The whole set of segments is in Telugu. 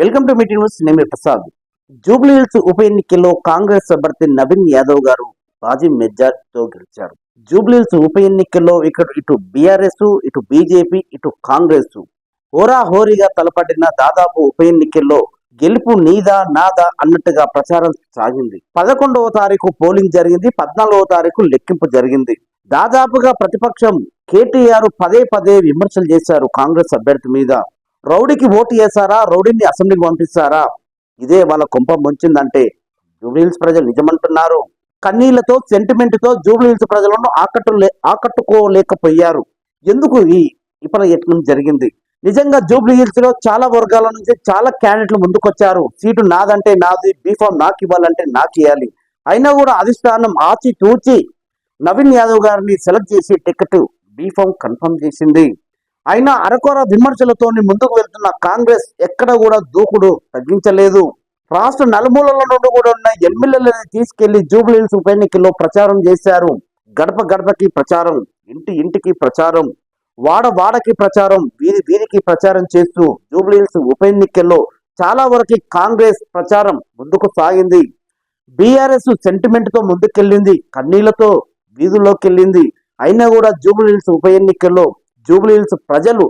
Welcome to meeting news. నేను ప్రసాద్. జూబ్లీ హిల్స్ ఉప ఎన్నికల్లో కాంగ్రెస్ అభ్యర్థి నవీన్ యాదవ్ గారు భారీ మెజార్టీతో గెలిచారు. జూబ్లీ హిల్స్ ఉప ఎన్నికల్లో ఇక్కడ ఇటు బీఆర్ఎస్ ఇటు బీజేపీ ఇటు కాంగ్రెస్ హోరాహోరీగా తలపడిన దాదాపు ఉప ఎన్నికల్లో గెలుపు నీదా నాదా అన్నట్టుగా ప్రచారం సాగింది. పదకొండవ తారీఖు పోలింగ్ జరిగింది పద్నాలుగవ తారీఖు లెక్కింపు జరిగింది. దాదాపుగా ప్రతిపక్షం కేటీఆర్ పదే పదే విమర్శలు చేశారు కాంగ్రెస్ అభ్యర్థి మీద. రౌడీకి ఓటు వేశారా రౌడీని అసెంబ్లీకి పంపిస్తారా? ఇదే వాళ్ళ కుంప ముంచిందంటే జూబ్లీహిల్స్ ప్రజలు నిజమంటున్నారు. కన్నీళ్ళతో సెంటిమెంట్తో జూబ్లీహిల్స్ ప్రజలను ఆకట్టు ఆకట్టుకోలేకపోయారు. ఎందుకు ఈ ఇప్పుడు జరిగింది? నిజంగా జూబ్లీహిల్స్లో చాలా వర్గాల నుంచి చాలా క్యాండిడేట్లు ముందుకొచ్చారు. సీటు నాదంటే నాది బీఫామ్ నాకు ఇవ్వాలంటే నాకు ఇవ్వాలి. అయినా కూడా అధిష్టానం ఆచి తూచి నవీన్ యాదవ్ గారిని సెలెక్ట్ చేసి టికెట్ బీఫామ్ కన్ఫర్మ్ చేసింది. అయినా అరకొర విమర్శలతో ముందుకు వెళ్తున్న కాంగ్రెస్ ఎక్కడ కూడా దూకుడు తగ్గించలేదు. రాష్ట్ర నలుమూలల నుండి కూడా ఉన్న ఎమ్మెల్యేలను తీసుకెళ్ళి జూబ్లీహిల్స్ ఉప ఎన్నికల్లో ప్రచారం చేశారు. గడప గడపకి ప్రచారం ఇంటి ఇంటికి ప్రచారం వాడ వాడకి ప్రచారం వీరి వీరికి ప్రచారం చేస్తూ జూబ్లీహిల్స్ ఉప ఎన్నికల్లో చాలా వరకు కాంగ్రెస్ ప్రచారం ముందుకు సాగింది. బీఆర్ఎస్ సెంటిమెంట్తో ముందుకెళ్ళింది కన్నీళ్ళతో వీధుల్లోకి వెళ్ళింది అయినా కూడా జూబ్లీహిల్స్ ఉప ఎన్నికల్లో జూబ్లీహిల్స్ ప్రజలు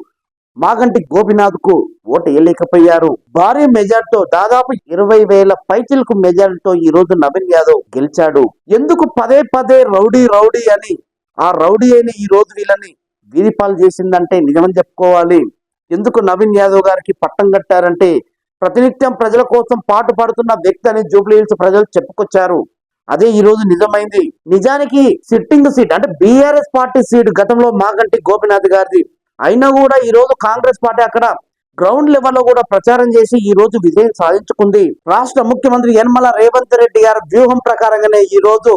మాగంటి గోపినాథ్కు ఓటు వేయలేకపోయారు. భారీ మెజార్టీతో దాదాపు ఇరవై వేల పైచిలకు మెజార్టీతో ఈ రోజు నవీన్ యాదవ్ గెలిచాడు. ఎందుకు పదే పదే రౌడీ రౌడీ అని ఆ రౌడీ అయిన ఈ రోజు వీళ్ళని వీరిపాలు చేసిందంటే నిజమని చెప్పుకోవాలి. ఎందుకు నవీన్ యాదవ్ గారికి పట్టం కట్టారంటే ప్రతినిత్యం ప్రజల కోసం పాటు పడుతున్న వ్యక్తి అని జూబ్లీహిల్స్ ప్రజలు చెప్పుకొచ్చారు. అదే ఈ రోజు నిజమైంది. నిజానికి సిట్టింగ్ సీట్ అంటే బీఆర్ఎస్ పార్టీ సీట్ గతంలో మాగంటి గోపినాథ్ గారిది. అయినా కూడా ఈ రోజు కాంగ్రెస్ పార్టీ అక్కడ గ్రౌండ్ లెవెల్లో కూడా ప్రచారం చేసి ఈ రోజు విజయం సాధించుకుంది. రాష్ట్ర ముఖ్యమంత్రి యనమల రేవంత్ రెడ్డి గారి వ్యూహం ప్రకారంగానే ఈ రోజు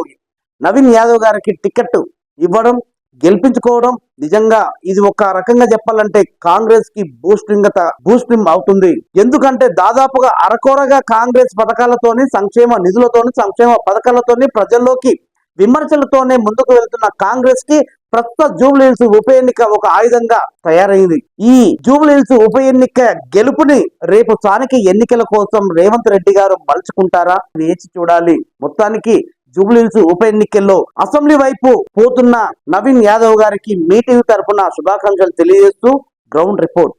నవీన్ యాదవ్ గారికి టికెట్ ఇవ్వడం గెలిపించుకోవడం నిజంగా ఇది ఒక రకంగా చెప్పాలంటే కాంగ్రెస్కి బూస్టింగ్ బూస్టింగ్ అవుతుంది. ఎందుకంటే దాదాపుగా అరకొరగా కాంగ్రెస్ పథకాలతోని సంక్షేమ నిధులతోని సంక్షేమ పథకాలతోని ప్రజల్లోకి విమర్శలతోనే ముందుకు వెళ్తున్న కాంగ్రెస్కి ప్రస్తుత జూబ్లీహిల్స్ ఉప ఎన్నిక ఒక ఆయుధంగా తయారైంది. ఈ జూబ్లీహిల్స్ ఉప ఎన్నిక గెలుపుని రేపు స్థానిక ఎన్నికల కోసం రేవంత్ రెడ్డి గారు మలుచుకుంటారా? వేచి చూడాలి. మొత్తానికి జూబ్లీహిల్స్ ఉప ఎన్నికల్లో అసెంబ్లీ వైపు పోతున్న నవీన్ యాదవ్ గారికి మీటింగ్ తరఫున శుభాకాంక్షలు తెలియజేస్తూ గ్రౌండ్ రిపోర్ట్.